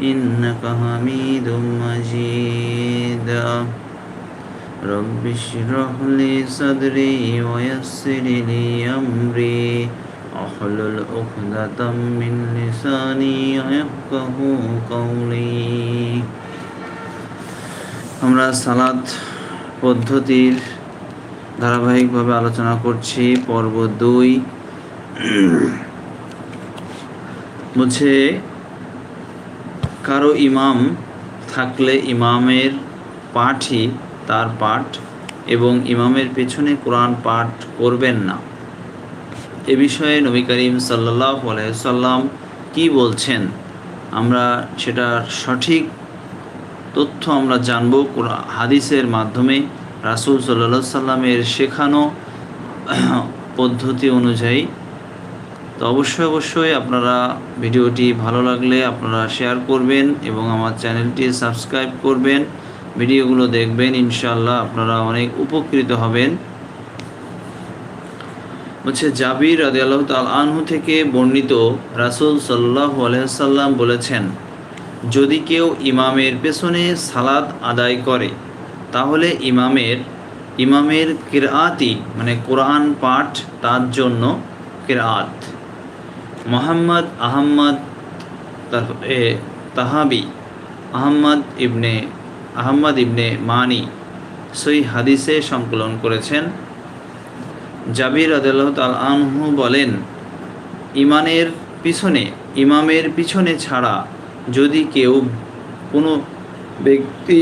إنك حميد مجيد رب اشرح لي صدري ويسر لي أمري أحلل عقدة من لساني يفقه قولي আমরা সালাদ পদ্ধতির ধারাবাহিকভাবে আলোচনা করছি পর্ব দুই বলছে কারও ইমাম থাকলে ইমামের পাঠই তার পাঠ এবং ইমামের পেছনে কোরআন পাঠ করবেন না। এ বিষয়ে নবী করিম সাল্লাহ সাল্লাম কি বলছেন? আমরা সেটার সঠিক তথ্য আমরা জানব হাদিসের মাধ্যমে। রাসূল সাল্লাহ সাল্লামের শেখানো পদ্ধতি অনুযায়ী তো অবশ্যই অবশ্যই আপনারা ভিডিওটি ভালো লাগলে আপনারা শেয়ার করবেন এবং আমার চ্যানেলটি সাবস্ক্রাইব করবেন। ভিডিওগুলো দেখবেন ইনশাল্লাহ আপনারা অনেক উপকৃত হবেন। হচ্ছে জাবির রাজি আল্লাহ তাল আনহু থেকে বর্ণিত রাসুল সাল্লাহ আলহাম বলেছেন, যদি কেউ ইমামের পেছনে সালাদ আদায় করে, তাহলে ইমামের ইমামের কিরআতি মানে কোরআন পাঠ তার জন্য কিরআত। মোহাম্মদ আহম্মদ এ তাহাবি, আহম্মদ ইবনে আহম্মদ ইবনে মানি সই হাদিসে সংকলন করেছেন। জাবির আদাল্লাহ তাল আনহু বলেন, ইমানের পিছনে ইমামের পিছনে ছাড়া যদি কেউ কোনো ব্যক্তি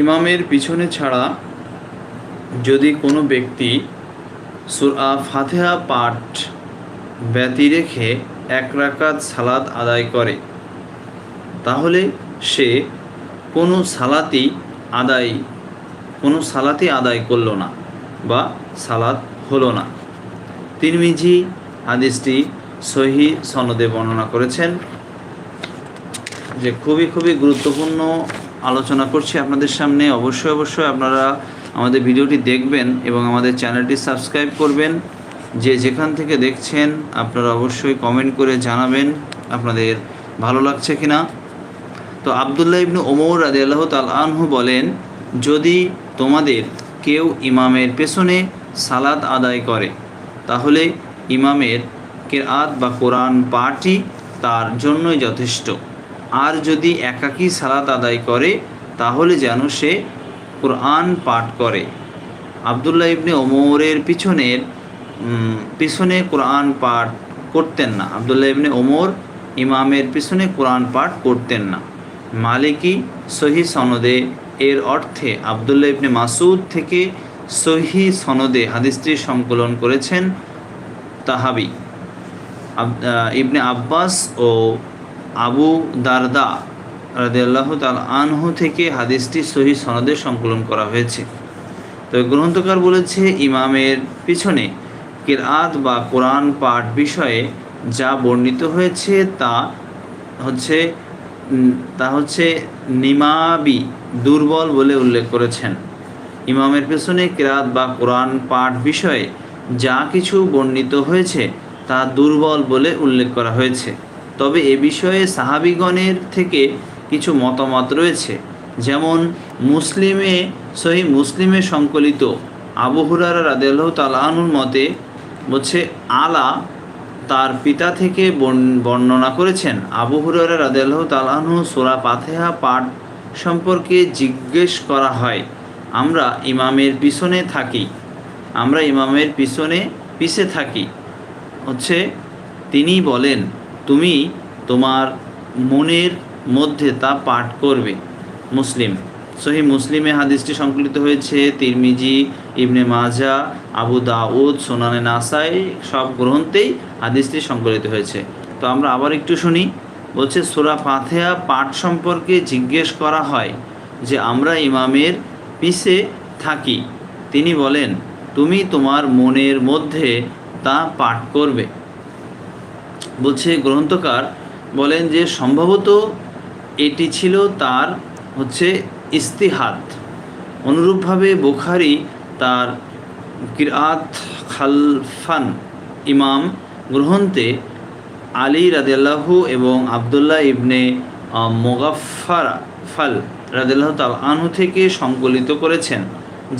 ইমামের পিছনে ছাড়া যদি কোনো ব্যক্তি সুরা ফাতেহা পাঠ ব্যতি রেখে এক রাকাত সালাদ আদায় করে। তাহলে সে কোনো সালাতি আদায়, কোনো সালাতি আদায় করল না বা সালাত হলো না। তিরমিজি হাদিসটি সহি সনদে বর্ণনা করেছেন যে খুবই খুবই গুরুত্বপূর্ণ আলোচনা করছি আপনাদের সামনে। অবশ্যই অবশ্যই আপনারা আমাদের ভিডিওটি দেখবেন এবং আমাদের চ্যানেলটি সাবস্ক্রাইব করবেন। যে যেখান থেকে দেখছেন, আপনারা অবশ্যই কমেন্ট করে জানাবেন আপনাদের ভালো লাগছে কিনা। তো আবদুল্লাহ ইবনু ওমর রাজি আল্লাহ তাল আনহু বলেন, যদি তোমাদের কেউ ইমামের পেছনে সালাদ আদায় করে, তাহলে ইমামের কেরাত বা কোরআন পাঠই তার জন্যই যথেষ্ট। আর যদি একাকী সালাত আদায় করে, তাহলে যেন সে কোরআন পাঠ করে। আবদুল্লাহ ইবনে ওমরের পিছনের পিছনে কোরআন পাঠ করতেন না। আবদুল্লাহ ইবনে ওমর ইমামের পিছনে কোরআন পাঠ করতেন না। মালিকি সহি সনদে, এর অর্থে আবদুল্লাহ ইবনে মাসুদ থেকে সহি সনদে হাদিসটি সংকলন করেছেন তাহাবি। ইবনে আব্বাস ও আবু দারদা রাদিয়াল্লাহু তাল আনহু থেকে হাদিসটি সহি সনদে সংকলন করা হয়েছে। তবে গ্রন্থকার বলেছে, ইমামের পিছনে কিরআত বা কোরআন পাঠ বিষয়ে যা বর্ণিত হয়েছে তা হচ্ছে তা হচ্ছে নিমাবি, দুর্বল বলে উল্লেখ করেছেন। ইমামের পেছনে কেরাত বা কোরআন পাঠ বিষয়ে যা কিছু বর্ণিত হয়েছে তা দুর্বল বলে উল্লেখ করা হয়েছে। তবে এ বিষয়ে সাহাবিগণের থেকে কিছু মতামত রয়েছে। যেমন, মুসলিমে, সহি মুসলিমে সংকলিত আবু হুরারা রাদেল্লাহ মতে বলছে, আলা তার পিতা থেকে বর্ণ- বর্ণনা করেছেন। আবু হুরারা রাদেল্লাহ তালাহু সোরা পাথেহা পাঠ সম্পর্কে জিজ্ঞেস করা হয়, আমরা ইমামের পিছনে থাকি। আমরা ইমামের পিছনে পিছে থাকি। হচ্ছে, তিনি বলেন, তুমি তোমার মনের মধ্যে তা পাঠ করবে। মুসলিম সহি মুসলিমে হাদিসটি সংকলিত হয়েছে, তিরমিজি, ইবনে মাজা, আবু দাউদ, সোনানে নাসাই, সব গ্রন্থেই হাদিসটি সংকলিত হয়েছে। তো আমরা আবার একটু শুনি, বলছে, সুরা ফাতেহা পাঠ সম্পর্কে জিজ্ঞেস করা হয় যে, আমরা ইমামের পিছে থাকি। তিনি বলেন, তুমি তোমার মনের মধ্যে তা পাঠ করবে। বলছে, গ্রন্থকার বলেন যে, সম্ভবত এটি ছিল তার হচ্ছে ইস্তিহাদ। অনুরূপভাবে বুখারি তার কিরাত খালফান ইমাম গ্রন্থে আলী রাদিয়াল্লাহু এবং আবদুল্লাহ ইবনে মোগাফার ফাল রাদিয়াল্লাহ তাল আনহু থেকে সংকলিত করেছেন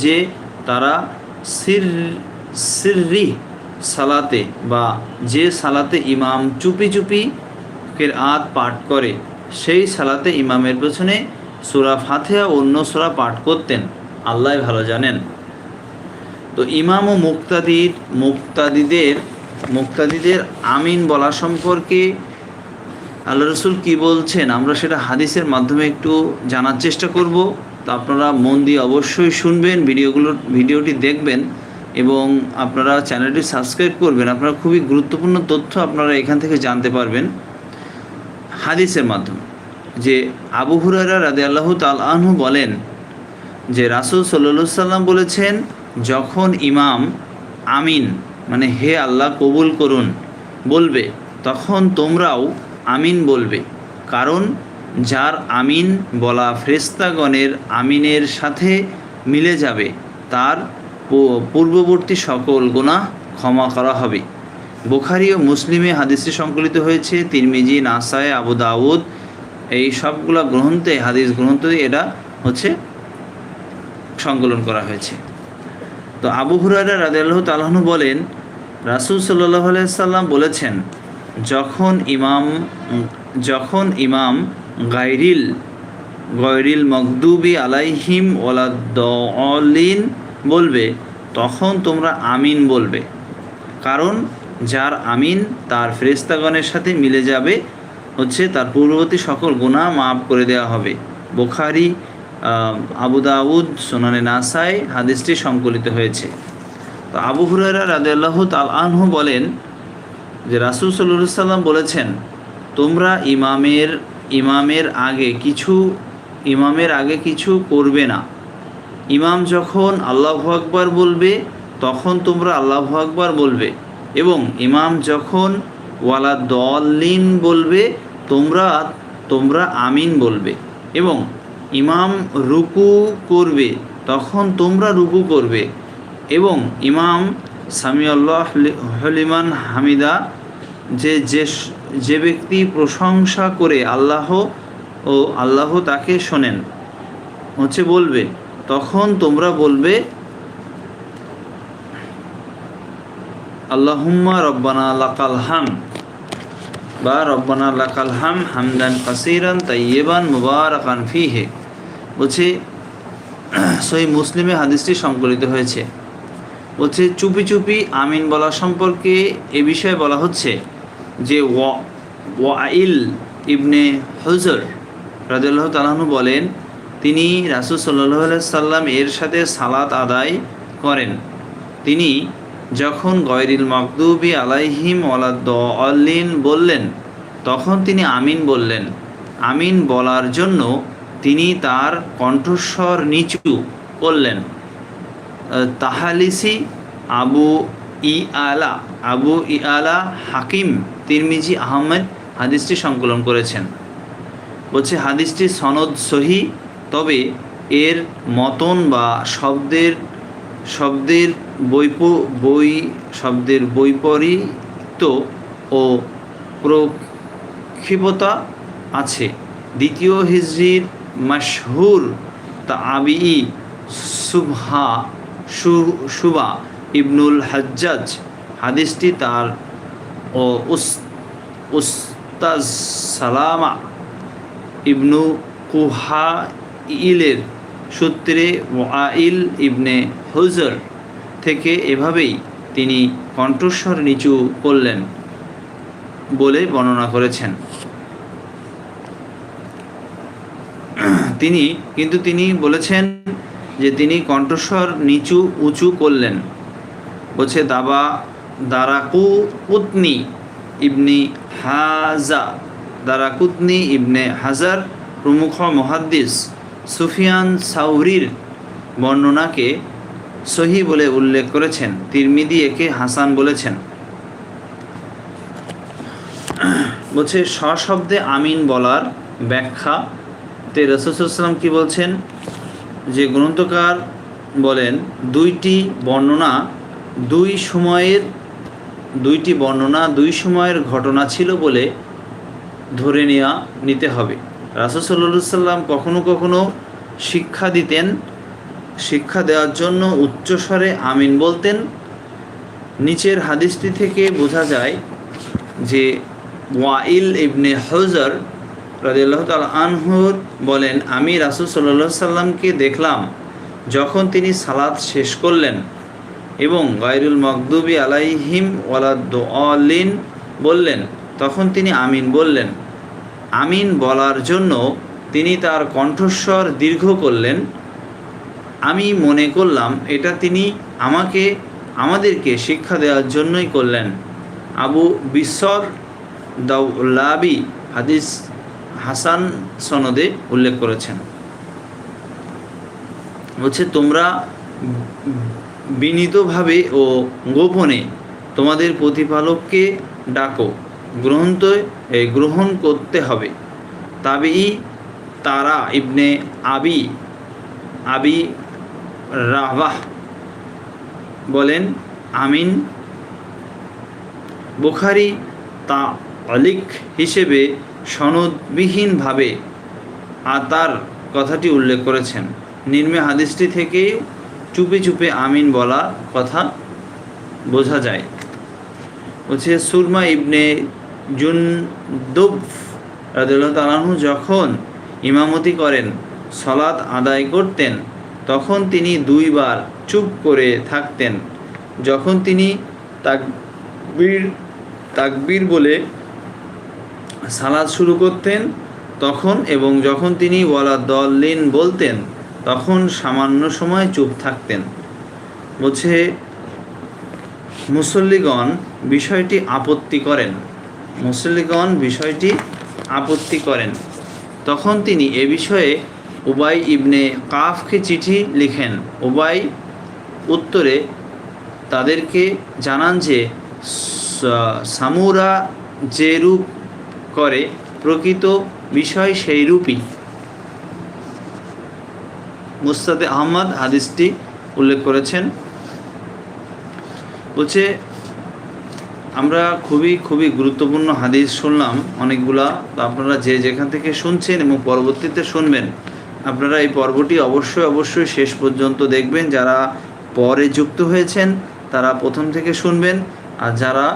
যে তারা সির, সিররি সালাতে বা যে সালাতে ইমাম চুপি চুপি কেরাত পাঠ করে, সেই সালাতে ইমামের পেছনে সুরা ফাতেহা অন্য সুরা পাঠ করতেন। আল্লাহ ভালো জানেন। তো ইমাম ও মুক্তাদির, মুক্তাদিদের মুক্তাদিদের আমিন বলা সম্পর্কে আল্লাহ রসুল কী বলছেন, আমরা সেটা হাদিসের মাধ্যমে একটু জানার চেষ্টা করব। তো আপনারা মন দিয়ে অবশ্যই শুনবেন, ভিডিওগুলো, ভিডিওটি দেখবেন এবং আপনারা চ্যানেলটি সাবস্ক্রাইব করবেন। আপনারা খুবই গুরুত্বপূর্ণ তথ্য আপনারা এখান থেকে জানতে পারবেন হাদিসের মাধ্যমে। যে আবু হুরারা রাদে আল্লাহ তাল আনহু বলেন যে রাসুল সাল্লা সাল্লাম বলেছেন, যখন ইমাম আমিন মানে হে আল্লাহ, কবুল করুন, বলবে, তখন তোমরাও আমিন বলবে। কারণ যার আমিন বলা ফ্রেস্তাগণের আমিনের সাথে মিলে যাবে, তার পূর্ববর্তী সকল গুণা ক্ষমা করা হবে। বোখারি ও মুসলিমে হাদিসটি সংকলিত হয়েছে, তিরমিজি নাসায় আবু দাউদ এই সবগুলো গ্রন্থে, হাদিস গ্রন্থে এটা হচ্ছে সংকলন করা হয়েছে। তো আবু হুরারা রাদিয়াল্লাহু তালাহনু বলেন, রাসুল সাল্লাহ সাল্লাম বলেছেন, যখন ইমাম যখন ইমাম গাইরিল গয়রিল মকদুবি আলাইহিম ওলাদ্দিন বলবে, তখন তোমরা আমিন বলবে। কারণ যার আমিন তার ফেরেস্তাগণের সাথে মিলে যাবে হচ্ছে তার পূর্ববর্তী সকল গুণা মাফ করে দেওয়া হবে। বোখারি আবু দাউদ, সোনানে নাসাই হাদিসটি সংকলিত হয়েছে। তো আবু হুরারা রাদেল্লাহ তাল আনহু বলেন যে রাসুল সাল্লু সাল্লাম বলেছেন, তোমরা ইমামের ইমামের আগে কিছু, ইমামের আগে কিছু করবে না। ইমাম যখন আল্লাহ আকবর বলবে, তখন তোমরা আল্লাহ আকবর বলবে এবং ইমাম যখন ওয়ালা দলিন বলবে তোমরা তোমরা আমিন বলবে এবং ইমাম রুকু করবে, তখন তোমরা রুকু করবে এবং ইমাম সামিউল্লাহ হলিমান হামিদা যে যে ব্যক্তি প্রশংসা করে আল্লাহ ও আল্লাহ তাকে শোনেন, হচ্ছে বলবে, তখন তোমরা বলবে, আল্লাহুম্মা রব্বানা লাকাল হাম বা রব্বানা লাকাল হাম হামদান কাসিরান তাইয়েবান মুবারাকান ফিহে। বলছে সই মুসলিমে হাদিসটি সংকলিত হয়েছে। বলছে, চুপি চুপি আমিন বলা সম্পর্কে এ বিষয়ে বলা হচ্ছে যে ওয়াইল ইবনে হজর রাজুল্লাহ তালাহনু বলেন, তিনি রাসুল সাল্লাহ সাল্লাম এর সাথে সালাত আদায় করেন। তিনি যখন গয়রিল মকদুবি আলাইহিম ওলাদ্দিন বললেন, তখন তিনি আমিন বললেন। আমিন বলার জন্য তিনি তার কণ্ঠস্বর নিচু করলেন। তাহালিসি, আবু ই আলা আবু ই আলা হাকিম, তিরমিজি আহমেদ হাদিসটি সংকলন করেছেন। বলছে, হাদিসটি সনদ সহি, তবে এর মতন বা শব্দের শব্দের বৈপ বই শব্দের বৈপরীত্য ও প্রক্ষিপতা আছে। দ্বিতীয় হিজরির মশহুর তা আবি সুবহা সুবা ইবনুল হাজ্জাজ। হাদিসটি তার ও উস্তাজ সালামা ইবনু কুহা ইলের সূত্রে ওয়াইল ইবনে হুজর থেকে এভাবেই তিনি কণ্ঠস্বর নিচু করলেন বলে বর্ণনা করেছেন। তিনি, কিন্তু তিনি বলেছেন যে তিনি কণ্ঠস্বর নিচু উঁচু করলেন। বলছে, দাবা, দারাকু পুতনি ইবনি হাজা, দারাকুতনি ইবনে হাজার প্রমুখ মহাদ্দিস সুফিয়ান সাউরির বর্ণনাকে সহি বলে উল্লেখ করেছেন। তিরমিদি একে হাসান বলেছেন। বলছে, সশব্দে আমিন বলার ব্যাখ্যা তে রসুলাম কি বলছেন? যে গ্রন্থকার বলেন, দুইটি বর্ণনা দুই সময়ের, দুইটি বর্ণনা দুই সময়ের ঘটনা ছিল বলে ধরে নেওয়া নিতে হবে। রাসুসল্লা সাল্লাম কখনো কখনো শিক্ষা দিতেন শিক্ষা দেওয়ার জন্য উচ্চস্বরে আমিন বলতেন। নিচের হাদিসটি থেকে বোঝা যায় যে ওয়াইল ইবনে হজর রাজিয়াল্লাহ তাল আনহুর বলেন, আমি রাসুল সাল্লা সাল্লামকে দেখলাম যখন তিনি সালাদ শেষ করলেন এবং গায়রুল মকদুবি আলাইহিম ওয়ালাদ্দিন বললেন, তখন তিনি আমিন বললেন। আমিন বলার জন্য তিনি তার কণ্ঠস্বর দীর্ঘ করলেন আমি মনে করলাম এটা তিনি আমাকে, আমাদেরকে শিক্ষা দেওয়ার জন্যই করলেন। আবু বিশ্বর দাউলাবি হাদিস হাসান সনদে উল্লেখ করেছেন। বলছে, তোমরা বিনীতভাবে ও গোপনে তোমাদের প্রতিপালককে ডাকো। গ্রহণ তো গ্রহণ করতে হবে। তবেই তারা ইবনে আবি আবি রাহবাহ বলেন, আমিন। বুখারি তা অলিক হিসেবে সনদবিহীনভাবে আতার কথাটি উল্লেখ করেছেন। নির্মে হাদিসটি থেকে চুপে চুপে আমিন বলা কথা বোঝা যায়। বলছে সুরমা ইবনে রাদিল্লাহ তালাহু যখন ইমামতি করেন সলাৎ আদায় করতেন তখন তিনি দুইবার চুপ করে থাকতেন। যখন তিনি তাকবীর তাকবীর বলে সালাদ শুরু করতেন, তখন এবং যখন তিনি ওয়ালা দলিন বলতেন, তখন সামান্য সময় চুপ থাকতেন। বলছে, মুসল্লিগণ বিষয়টি আপত্তি করেন। মুসল্লিগণ বিষয়টি আপত্তি করেন। তখন তিনি এ বিষয়ে উবাই ইবনে কাফকে চিঠি লিখেন। উবাই উত্তরে তাদেরকে জানান যে সামুরা যে রূপ করে, প্রকৃত বিষয় সেই রূপই। মুস্তাদে আহমদ হাদিসটি উল্লেখ করেছেন। বলছে, আমরা খুবই খুবই গুরুত্বপূর্ণ হাদিস শুনলাম অনেকগুলা। আপনারা যে যেখান থেকে শুনছেন এবং পরবর্তীতে শুনবেন আপনারা এই পর্বটি অবশ্যই অবশ্যই শেষ পর্যন্ত দেখবেন। যারা পরে যুক্ত হয়েছেন, তারা প্রথম থেকে শুনবেন। আর যারা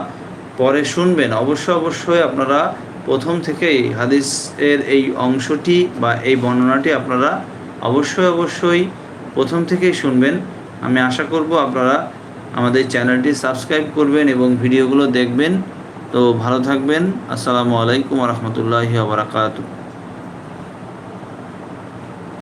পরে শুনবেন, অবশ্যই অবশ্যই আপনারা প্রথম থেকেই হাদিসের এই অংশটি বা এই বর্ণনাটি আপনারা অবশ্যই অবশ্যই প্রথম থেকেই শুনবেন। আমি আশা করব আপনারা আমাদের চ্যানেলটি সাবস্ক্রাইব করবেন এবং ভিডিওগুলো দেখবেন। তো ভালো থাকবেন। আসসালামু আলাইকুম রহমতুল্লাহি আবরাকাতু